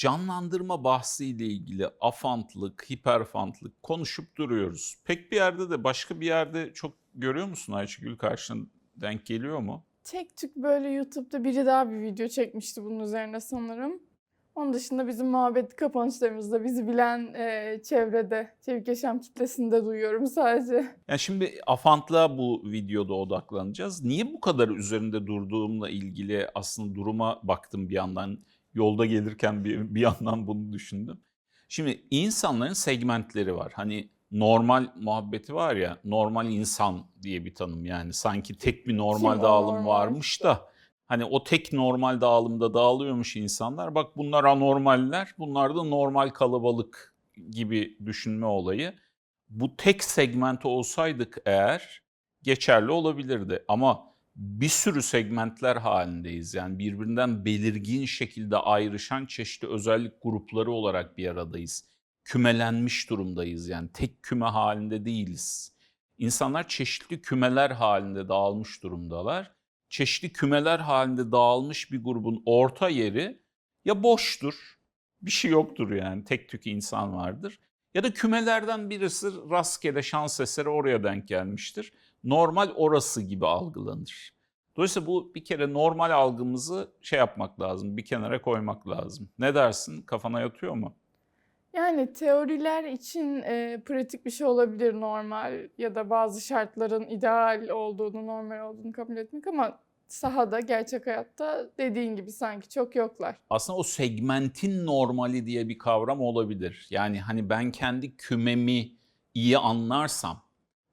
canlandırma bahsiyle ilgili afantlık, hiperfantlık konuşup duruyoruz. Pek bir yerde de başka bir yerde çok görüyor musun Ayşegül karşına denk geliyor mu? Tek tük böyle YouTube'da biri daha bir video çekmişti bunun üzerine sanırım. Onun dışında bizim muhabbet kapanışlarımızda bizi bilen e, çevrede, çevik yaşam kitlesinde duyuyorum sadece. Yani şimdi afantlığa bu videoda odaklanacağız. Niye bu kadar üzerinde durduğumla ilgili aslında duruma baktım bir yandan. Yolda gelirken bir, bir yandan bunu düşündüm. Şimdi insanların segmentleri var. Hani normal muhabbeti var ya, normal insan diye bir tanım yani. Sanki tek bir normal Kim dağılım normal? varmış da hani o tek normal dağılımda dağılıyormuş insanlar. Bak bunlar anormaller, bunlar da normal kalabalık gibi düşünme olayı. Bu tek segment olsaydık eğer geçerli olabilirdi. Ama bir sürü segmentler halindeyiz. Yani birbirinden belirgin şekilde ayrışan çeşitli özellik grupları olarak bir aradayız. Kümelenmiş durumdayız yani tek küme halinde değiliz. İnsanlar çeşitli kümeler halinde dağılmış durumdalar. Çeşitli kümeler halinde dağılmış bir grubun orta yeri ya boştur, bir şey yoktur yani tek tük insan vardır. Ya da kümelerden birisi rastgele şans eseri oraya denk gelmiştir. Normal orası gibi algılanır. Dolayısıyla bu bir kere normal algımızı şey yapmak lazım, bir kenara koymak lazım. Ne dersin? Kafana yatıyor mu? Yani teoriler için e, pratik bir şey olabilir normal ya da bazı şartların ideal olduğunu, normal olduğunu kabul etmek ama sahada, gerçek hayatta dediğin gibi sanki çok yoklar. Aslında o segmentin normali diye bir kavram olabilir. Yani hani ben kendi kümemi iyi anlarsam,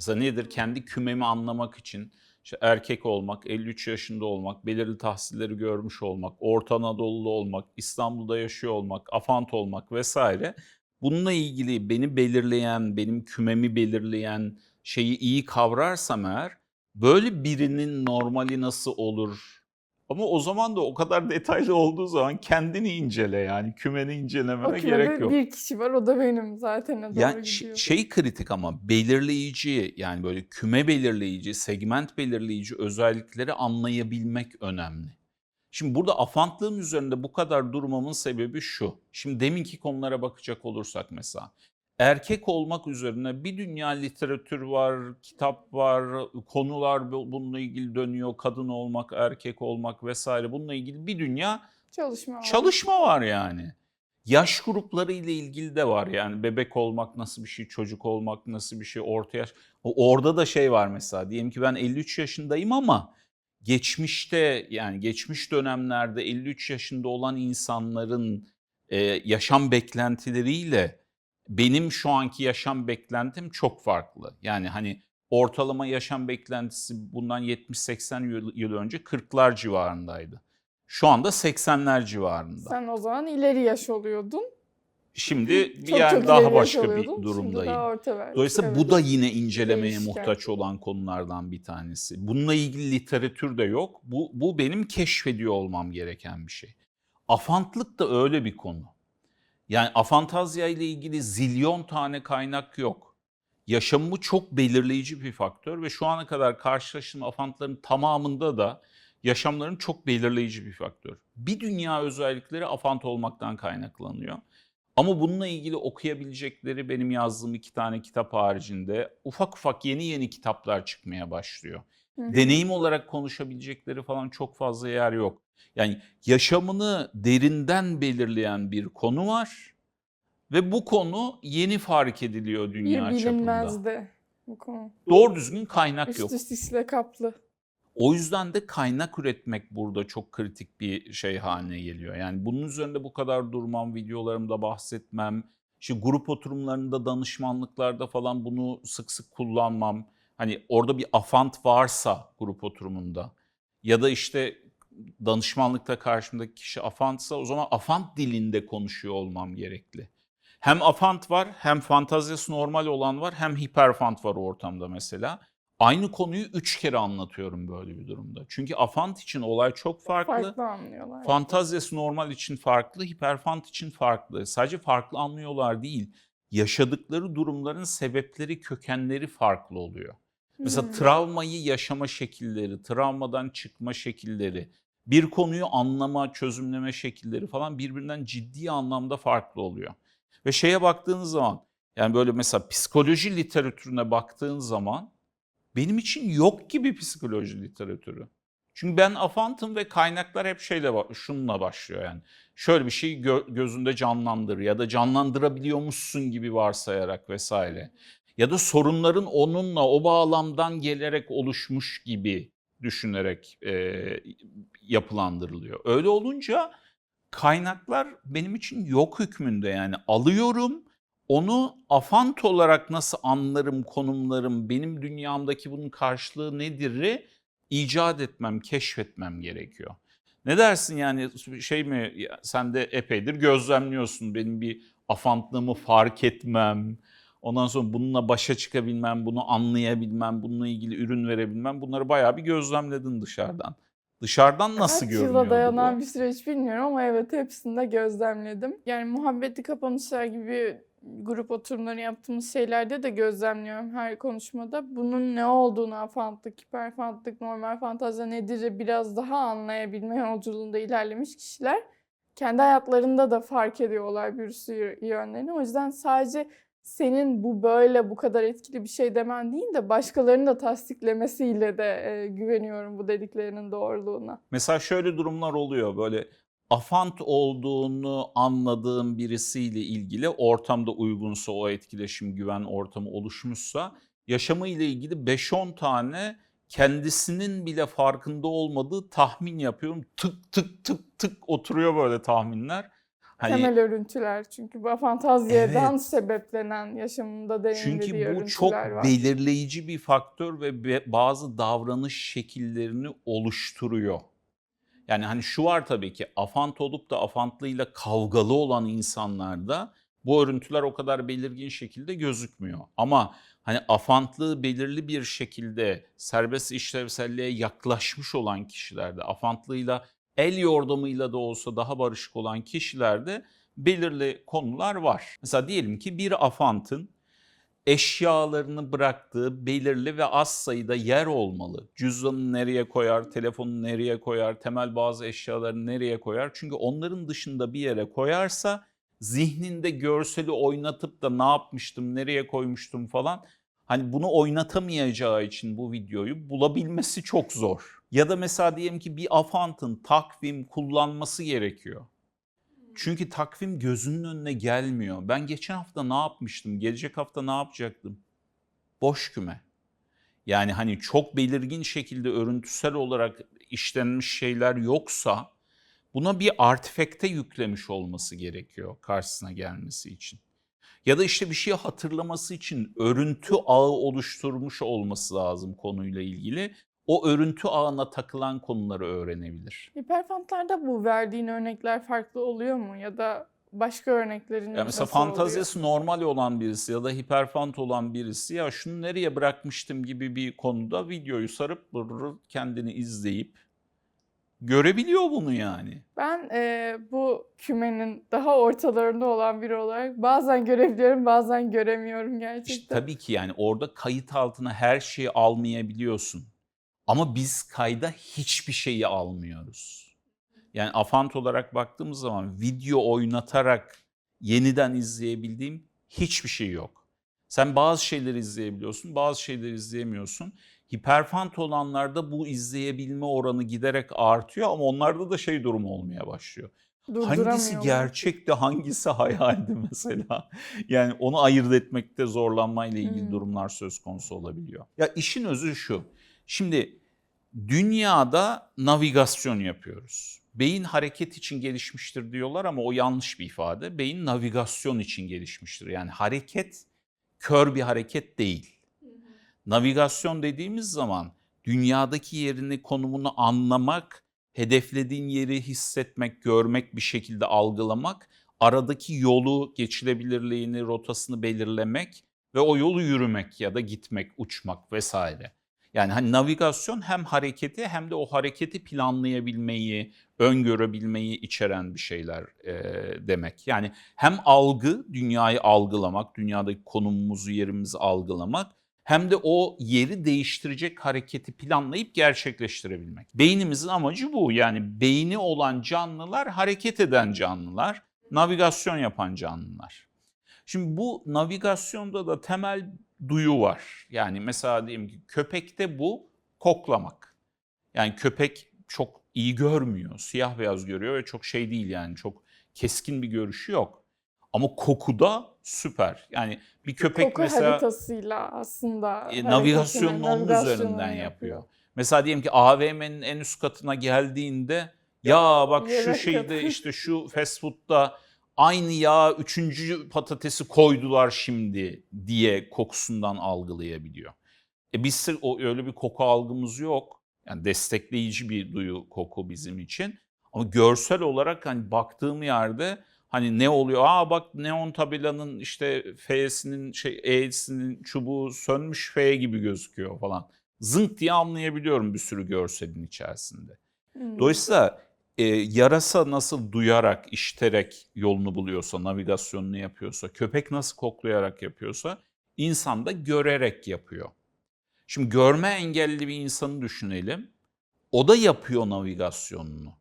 mesela nedir? Kendi kümemi anlamak için işte erkek olmak, 53 yaşında olmak, belirli tahsilleri görmüş olmak, Orta Anadolu'lu olmak, İstanbul'da yaşıyor olmak, afant olmak vesaire. Bununla ilgili beni belirleyen, benim kümemi belirleyen şeyi iyi kavrarsam eğer, böyle birinin normali nasıl olur? Ama o zaman da o kadar detaylı olduğu zaman kendini incele yani kümeni incelemene gerek yok. bir kişi var o da benim zaten. doğru Yani gidiyor. şey kritik ama belirleyici yani böyle küme belirleyici, segment belirleyici özellikleri anlayabilmek önemli. Şimdi burada afantlığın üzerinde bu kadar durmamın sebebi şu. Şimdi deminki konulara bakacak olursak mesela erkek olmak üzerine bir dünya literatür var, kitap var, konular bu- bununla ilgili dönüyor. Kadın olmak, erkek olmak vesaire bununla ilgili bir dünya Çalışma var. Çalışma var yani. Yaş grupları ile ilgili de var yani bebek olmak nasıl bir şey, çocuk olmak nasıl bir şey, orta yaş. Orada da şey var mesela diyelim ki ben 53 yaşındayım ama geçmişte yani geçmiş dönemlerde 53 yaşında olan insanların e, yaşam beklentileriyle benim şu anki yaşam beklentim çok farklı. Yani hani ortalama yaşam beklentisi bundan 70-80 yıl, önce 40'lar civarındaydı. Şu anda 80'ler civarında. Sen o zaman ileri yaş oluyordun. Şimdi bir Çok yer çok daha başka bir durumdayım. Dolayısıyla Evet. bu da yine incelemeye Değişken. muhtaç olan konulardan bir tanesi. Bununla ilgili literatür de yok. Bu, bu benim keşfediyor olmam gereken bir şey. Afantlık da öyle bir konu. Yani afantazya ile ilgili zilyon tane kaynak yok. Yaşamımı çok belirleyici bir faktör ve şu ana kadar karşılaştığım afantların tamamında da yaşamların çok belirleyici bir faktör. Bir dünya özellikleri afant olmaktan kaynaklanıyor. Ama bununla ilgili okuyabilecekleri benim yazdığım iki tane kitap haricinde ufak ufak yeni yeni kitaplar çıkmaya başlıyor. Hı. Deneyim olarak konuşabilecekleri falan çok fazla yer yok. Yani yaşamını derinden belirleyen bir konu var ve bu konu yeni fark ediliyor dünya Bir çapında. bilinmezdi bu konu. Doğru düzgün kaynak Üst yok. üste sisle kaplı. O yüzden de kaynak üretmek burada çok kritik bir şey haline geliyor. Yani bunun üzerinde bu kadar durmam, videolarımda bahsetmem, işte grup oturumlarında, danışmanlıklarda falan bunu sık sık kullanmam. Hani orada bir afant varsa grup oturumunda ya da işte danışmanlıkta karşımdaki kişi afantsa o zaman afant dilinde konuşuyor olmam gerekli. Hem afant var, hem fantazyası normal olan var, hem hiperfant var ortamda mesela. Aynı konuyu üç kere anlatıyorum böyle bir durumda. Çünkü afant için olay çok farklı. Farklı anlıyorlar. Fantazyası normal için farklı, hiperfant için farklı. Sadece farklı anlıyorlar değil. Yaşadıkları durumların sebepleri, kökenleri farklı oluyor. Mesela Hı. travmayı yaşama şekilleri, travmadan çıkma şekilleri, Bir konuyu anlama, çözümleme şekilleri falan birbirinden ciddi anlamda farklı oluyor. Ve şeye baktığınız zaman yani böyle mesela psikoloji literatürüne baktığın zaman benim için yok gibi psikoloji literatürü. Çünkü ben afantım ve kaynaklar hep şeyle şununla başlıyor yani. Şöyle bir şeyi gö- gözünde canlandır ya da canlandırabiliyormuşsun gibi varsayarak vesaire. Ya da sorunların onunla o bağlamdan gelerek oluşmuş gibi düşünerek e, yapılandırılıyor. Öyle olunca kaynaklar benim için yok hükmünde yani alıyorum onu afant olarak nasıl anlarım, konumlarım, benim dünyamdaki bunun karşılığı nedir'i icat etmem, keşfetmem gerekiyor. Ne dersin yani şey mi sen de epeydir gözlemliyorsun benim bir afantlığımı fark etmem, ondan sonra bununla başa çıkabilmem, bunu anlayabilmem, bununla ilgili ürün verebilmem bunları bayağı bir gözlemledin dışarıdan. Dışarıdan nasıl Kaç görünüyor yıla dayanan bu? bir süreç bilmiyorum ama evet hepsini de gözlemledim. Yani muhabbetli kapanışlar gibi grup oturumları yaptığımız şeylerde de gözlemliyorum her konuşmada. Bunun ne olduğunu, afantlık, hiperfantlık, normal fantazya nedir biraz daha anlayabilme yolculuğunda ilerlemiş kişiler kendi hayatlarında da fark ediyorlar bir sürü yönlerini. O yüzden sadece senin bu böyle bu kadar etkili bir şey demen değil de başkalarının da tasdiklemesiyle de e, güveniyorum bu dediklerinin doğruluğuna. Mesela şöyle durumlar oluyor böyle afant olduğunu anladığım birisiyle ilgili ortamda uygunsa o etkileşim güven ortamı oluşmuşsa yaşamı ile ilgili 5-10 tane kendisinin bile farkında olmadığı tahmin yapıyorum. Tık tık tık tık oturuyor böyle tahminler. Hani Temel örüntüler çünkü bu fantazyadan Evet. sebeplenen yaşamında deneyimlediği Çünkü bu çok örüntüler var. belirleyici bir faktör ve bazı davranış şekillerini oluşturuyor. Yani hani şu var tabii ki afant olup da afantlıyla kavgalı olan insanlarda bu örüntüler o kadar belirgin şekilde gözükmüyor. Ama hani afantlığı belirli bir şekilde serbest işlevselliğe yaklaşmış olan kişilerde, afantlığıyla el yordamıyla da olsa daha barışık olan kişilerde belirli konular var. Mesela diyelim ki bir afantın eşyalarını bıraktığı belirli ve az sayıda yer olmalı. Cüzdanını nereye koyar, telefonunu nereye koyar, temel bazı eşyalarını nereye koyar? Çünkü onların dışında bir yere koyarsa zihninde görseli oynatıp da ne yapmıştım, nereye koymuştum falan hani bunu oynatamayacağı için bu videoyu bulabilmesi çok zor. Ya da mesela diyelim ki bir afantın takvim kullanması gerekiyor. Çünkü takvim gözünün önüne gelmiyor. Ben geçen hafta ne yapmıştım? Gelecek hafta ne yapacaktım? Boş küme. Yani hani çok belirgin şekilde örüntüsel olarak işlenmiş şeyler yoksa buna bir artifekte yüklemiş olması gerekiyor karşısına gelmesi için. Ya da işte bir şeyi hatırlaması için örüntü ağı oluşturmuş olması lazım konuyla ilgili. O örüntü ağına takılan konuları öğrenebilir. Hiperfantlarda bu verdiğin örnekler farklı oluyor mu? Ya da başka örneklerin Ya mesela nasıl fantazisi normal olan birisi ya da hiperfant olan birisi ya şunu nereye bırakmıştım gibi bir konuda videoyu sarıp kendini izleyip görebiliyor bunu yani. Ben e, bu kümenin daha ortalarında olan biri olarak bazen görebiliyorum bazen göremiyorum İşte gerçekten. tabii ki yani orada kayıt altına her şeyi almayabiliyorsun. Ama biz kayda hiçbir şeyi almıyoruz. Yani afant olarak baktığımız zaman video oynatarak yeniden izleyebildiğim hiçbir şey yok. Sen bazı şeyleri izleyebiliyorsun, bazı şeyleri izleyemiyorsun. Hiperfant olanlarda bu izleyebilme oranı giderek artıyor ama onlarda da şey durumu olmaya başlıyor. Hangisi gerçekti, hangisi hayaldi mesela? Yani onu ayırt etmekte zorlanmayla ilgili Hmm. durumlar söz konusu olabiliyor. Ya işin özü şu. Şimdi dünyada navigasyon yapıyoruz. Beyin hareket için gelişmiştir diyorlar ama o yanlış bir ifade. Beyin navigasyon için gelişmiştir. Yani hareket kör bir hareket değil. Navigasyon dediğimiz zaman dünyadaki yerini, konumunu anlamak, hedeflediğin yeri hissetmek, görmek, bir şekilde algılamak, aradaki yolu, geçilebilirliğini, rotasını belirlemek ve o yolu yürümek ya da gitmek, uçmak vesaire. Yani hani navigasyon hem hareketi hem de o hareketi planlayabilmeyi, öngörebilmeyi içeren bir şeyler e, demek. Yani hem algı, dünyayı algılamak, dünyadaki konumumuzu, yerimizi algılamak hem de o yeri değiştirecek hareketi planlayıp gerçekleştirebilmek. Beynimizin amacı bu. Yani beyni olan canlılar hareket eden canlılar, navigasyon yapan canlılar. Şimdi bu navigasyonda da temel duyu var. Yani mesela diyelim ki köpekte bu koklamak. Yani köpek çok iyi görmüyor, siyah beyaz görüyor ve çok şey değil yani çok keskin bir görüşü yok. Ama kokuda süper. Yani bir köpek Koku mesela haritasıyla aslında e, navigasyonunu onun üzerinden yapıyor. Mesela diyelim ki AVM'nin en üst katına geldiğinde ya bak şu şeyde yapıyor. işte şu fast food'da aynı yağ üçüncü patatesi koydular şimdi diye kokusundan algılayabiliyor. E biz sırf o öyle bir koku algımız yok. Yani destekleyici bir duyu koku bizim için. Ama görsel olarak hani baktığım yerde hani ne oluyor? Aa bak neon tabelanın işte F'sinin şey E'sinin çubuğu sönmüş F gibi gözüküyor falan. Zınk diye anlayabiliyorum bir sürü görselin içerisinde. Hmm. Dolayısıyla e, yarasa nasıl duyarak, işiterek yolunu buluyorsa, navigasyonunu yapıyorsa, köpek nasıl koklayarak yapıyorsa, insan da görerek yapıyor. Şimdi görme engelli bir insanı düşünelim. O da yapıyor navigasyonunu.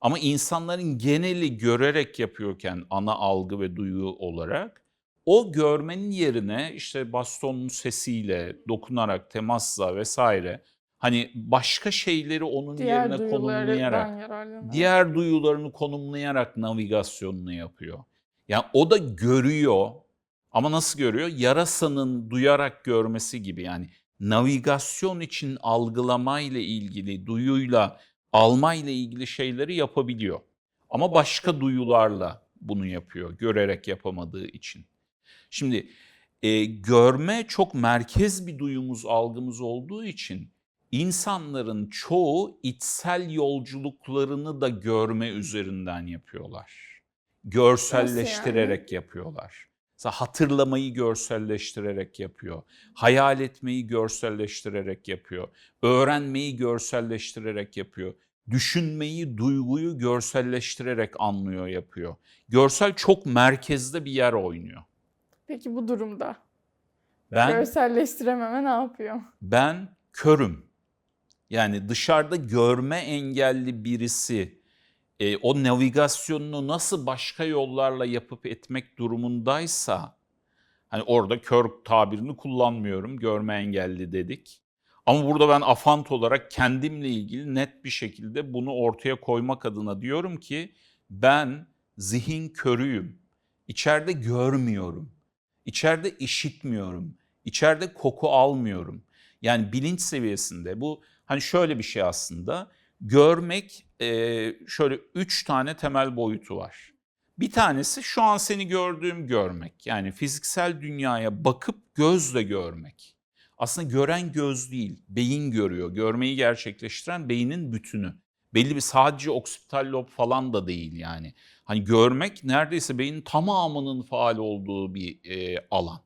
Ama insanların geneli görerek yapıyorken ana algı ve duyu olarak o görmenin yerine işte bastonun sesiyle, dokunarak, temasla vesaire hani başka şeyleri onun Diğer yerine konumlayarak diğer duyularını konumlayarak navigasyonunu yapıyor. Yani o da görüyor ama nasıl görüyor? Yarasanın duyarak görmesi gibi yani navigasyon için algılamayla ilgili, duyuyla, almayla ilgili şeyleri yapabiliyor. Ama başka duyularla bunu yapıyor, görerek yapamadığı için. Şimdi e, görme çok merkez bir duyumuz, algımız olduğu için insanların çoğu içsel yolculuklarını da görme üzerinden yapıyorlar. Görselleştirerek yapıyorlar. Mesela hatırlamayı görselleştirerek yapıyor. Hayal etmeyi görselleştirerek yapıyor. Öğrenmeyi görselleştirerek yapıyor. Düşünmeyi, duyguyu görselleştirerek anlıyor, yapıyor. Görsel çok merkezde bir yer oynuyor. Peki bu durumda Ben görselleştirememe ne yapıyor? ben körüm. Yani dışarıda görme engelli birisi e, o navigasyonunu nasıl başka yollarla yapıp etmek durumundaysa hani orada kör tabirini kullanmıyorum. Görme engelli dedik. Ama burada ben afant olarak kendimle ilgili net bir şekilde bunu ortaya koymak adına diyorum ki ben zihin körüyüm. İçeride görmüyorum. İçeride işitmiyorum. İçeride koku almıyorum. Yani bilinç seviyesinde bu hani şöyle bir şey aslında. Görmek e, şöyle üç tane temel boyutu var. Bir tanesi şu an seni gördüğüm görmek. Yani fiziksel dünyaya bakıp gözle görmek. Aslında gören göz değil, beyin görüyor. Görmeyi gerçekleştiren beynin bütünü. Belli bir sadece oksipital lob falan da değil yani. Hani görmek neredeyse beynin tamamının faal olduğu bir e, alan.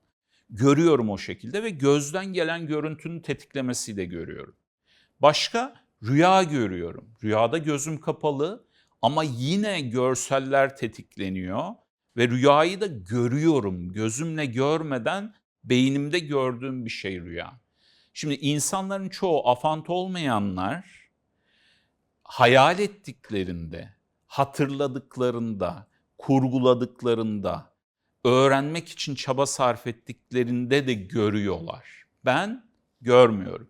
Görüyorum o şekilde ve gözden gelen görüntünün tetiklemesiyle görüyorum. Başka rüya görüyorum. Rüyada gözüm kapalı ama yine görseller tetikleniyor ve rüyayı da görüyorum. Gözümle görmeden beynimde gördüğüm bir şey rüya. Şimdi insanların çoğu afant olmayanlar hayal ettiklerinde, hatırladıklarında, kurguladıklarında, öğrenmek için çaba sarf ettiklerinde de görüyorlar. Ben görmüyorum.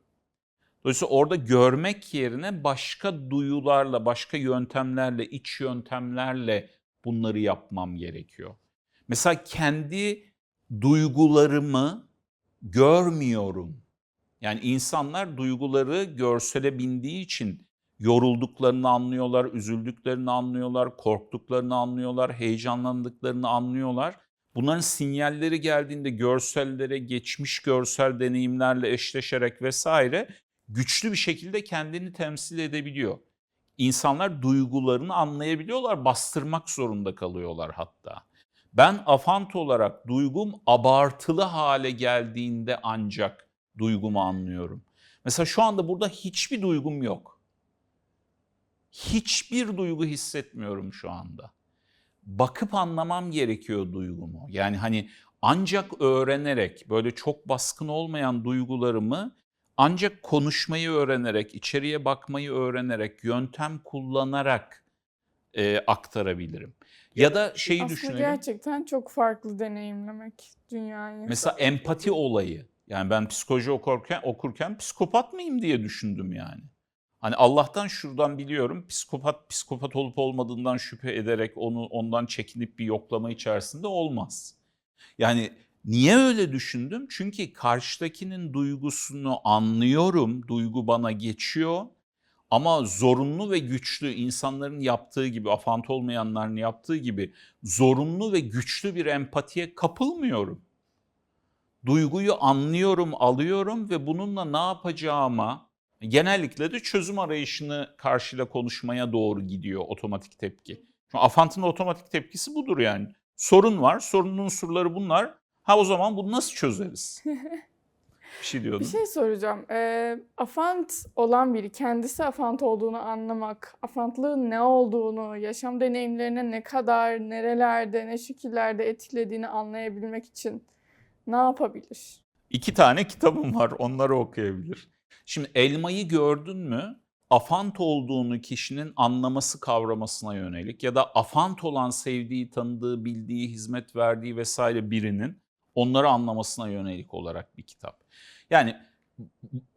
Dolayısıyla orada görmek yerine başka duyularla, başka yöntemlerle, iç yöntemlerle bunları yapmam gerekiyor. Mesela kendi duygularımı görmüyorum. Yani insanlar duyguları görsele bindiği için yorulduklarını anlıyorlar, üzüldüklerini anlıyorlar, korktuklarını anlıyorlar, heyecanlandıklarını anlıyorlar. Bunların sinyalleri geldiğinde görsellere, geçmiş görsel deneyimlerle eşleşerek vesaire güçlü bir şekilde kendini temsil edebiliyor. İnsanlar duygularını anlayabiliyorlar, bastırmak zorunda kalıyorlar hatta. Ben afant olarak duygum abartılı hale geldiğinde ancak duygumu anlıyorum. Mesela şu anda burada hiçbir duygum yok. Hiçbir duygu hissetmiyorum şu anda. Bakıp anlamam gerekiyor duygumu. Yani hani ancak öğrenerek böyle çok baskın olmayan duygularımı ancak konuşmayı öğrenerek, içeriye bakmayı öğrenerek, yöntem kullanarak e, aktarabilirim. Ya da şeyi Aslında düşünelim. gerçekten çok farklı deneyimlemek dünyayı. Mesela empati olayı. Yani ben psikoloji okurken, okurken psikopat mıyım diye düşündüm yani. Hani Allah'tan şuradan biliyorum psikopat psikopat olup olmadığından şüphe ederek onu ondan çekinip bir yoklama içerisinde olmaz. Yani niye öyle düşündüm? Çünkü karşıdakinin duygusunu anlıyorum, duygu bana geçiyor. Ama zorunlu ve güçlü insanların yaptığı gibi, afant olmayanların yaptığı gibi zorunlu ve güçlü bir empatiye kapılmıyorum. Duyguyu anlıyorum, alıyorum ve bununla ne yapacağıma genellikle de çözüm arayışını karşıyla konuşmaya doğru gidiyor otomatik tepki. Çünkü afantın otomatik tepkisi budur yani. Sorun var, sorunun unsurları bunlar. Ha o zaman bunu nasıl çözeriz? Bir şey diyordun. Bir şey soracağım. Ee, afant olan biri kendisi afant olduğunu anlamak, afantlığın ne olduğunu, yaşam deneyimlerine ne kadar, nerelerde, ne şekillerde etkilediğini anlayabilmek için ne yapabilir? İki tane kitabım var onları okuyabilir. Şimdi elmayı gördün mü? Afant olduğunu kişinin anlaması kavramasına yönelik ya da afant olan sevdiği, tanıdığı, bildiği, hizmet verdiği vesaire birinin onları anlamasına yönelik olarak bir kitap. Yani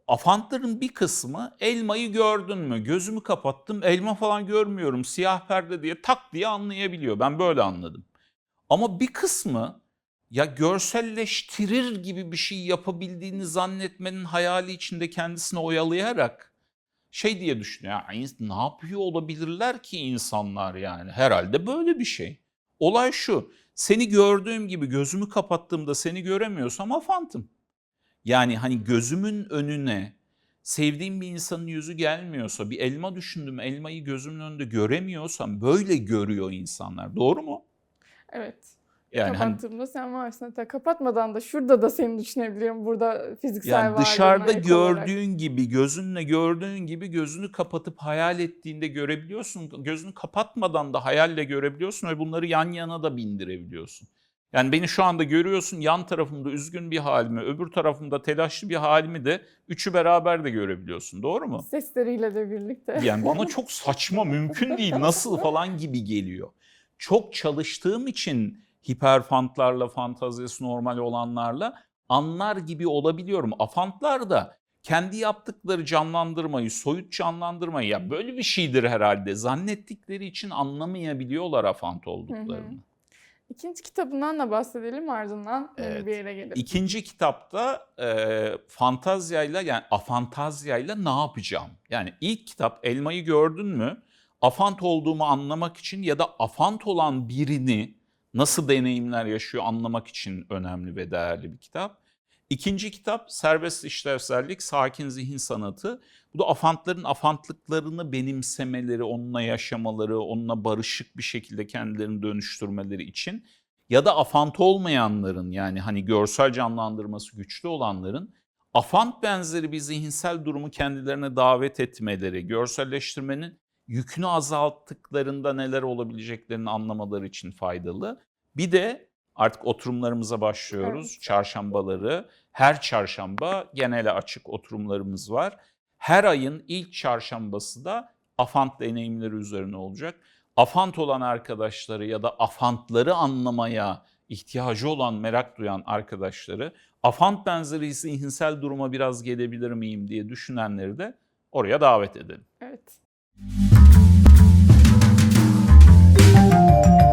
afantların bir kısmı elmayı gördün mü? Gözümü kapattım elma falan görmüyorum siyah perde diye tak diye anlayabiliyor. Ben böyle anladım. Ama bir kısmı ya görselleştirir gibi bir şey yapabildiğini zannetmenin hayali içinde kendisini oyalayarak şey diye düşünüyor. Ya, ne yapıyor olabilirler ki insanlar yani? Herhalde böyle bir şey. Olay şu. Seni gördüğüm gibi gözümü kapattığımda seni göremiyorsam afantım. Yani hani gözümün önüne sevdiğim bir insanın yüzü gelmiyorsa, bir elma düşündüm, elmayı gözümün önünde göremiyorsam böyle görüyor insanlar. Doğru mu? Evet. Yani hani Kapattığımda sen varsın. Hatta kapatmadan da şurada da seni düşünebilirim. Burada fiziksel Yani varlığına dışarıda ek olarak. gördüğün gibi, gözünle gördüğün gibi gözünü kapatıp hayal ettiğinde görebiliyorsun. Gözünü kapatmadan da hayalle görebiliyorsun ve bunları yan yana da bindirebiliyorsun. Yani beni şu anda görüyorsun yan tarafımda üzgün bir halimi, öbür tarafımda telaşlı bir halimi de üçü beraber de görebiliyorsun. Doğru mu? Sesleriyle de birlikte. Yani bana çok saçma, mümkün değil, nasıl falan gibi geliyor. Çok çalıştığım için hiperfantlarla, fantazisi normal olanlarla anlar gibi olabiliyorum. Afantlar da kendi yaptıkları canlandırmayı, soyut canlandırmayı ya böyle bir şeydir herhalde zannettikleri için anlamayabiliyorlar afant olduklarını. İkinci kitabından da bahsedelim ardından Evet. bir yere gelelim. İkinci kitapta e, fantazyayla yani afantazyayla ne yapacağım? Yani ilk kitap Elmayı gördün mü? Afant olduğumu anlamak için ya da afant olan birini nasıl deneyimler yaşıyor anlamak için önemli ve değerli bir kitap. İkinci kitap Serbest İşlevsellik, Sakin Zihin Sanatı. Bu da afantların afantlıklarını benimsemeleri, onunla yaşamaları, onunla barışık bir şekilde kendilerini dönüştürmeleri için ya da afant olmayanların yani hani görsel canlandırması güçlü olanların afant benzeri bir zihinsel durumu kendilerine davet etmeleri, görselleştirmenin yükünü azalttıklarında neler olabileceklerini anlamaları için faydalı. Bir de artık oturumlarımıza başlıyoruz. Evet. Çarşambaları. Her çarşamba genele açık oturumlarımız var. Her ayın ilk çarşambası da afant deneyimleri üzerine olacak. Afant olan arkadaşları ya da afantları anlamaya ihtiyacı olan, merak duyan arkadaşları, afant benzeri zihinsel duruma biraz gelebilir miyim diye düşünenleri de oraya davet edelim. Evet. Thank you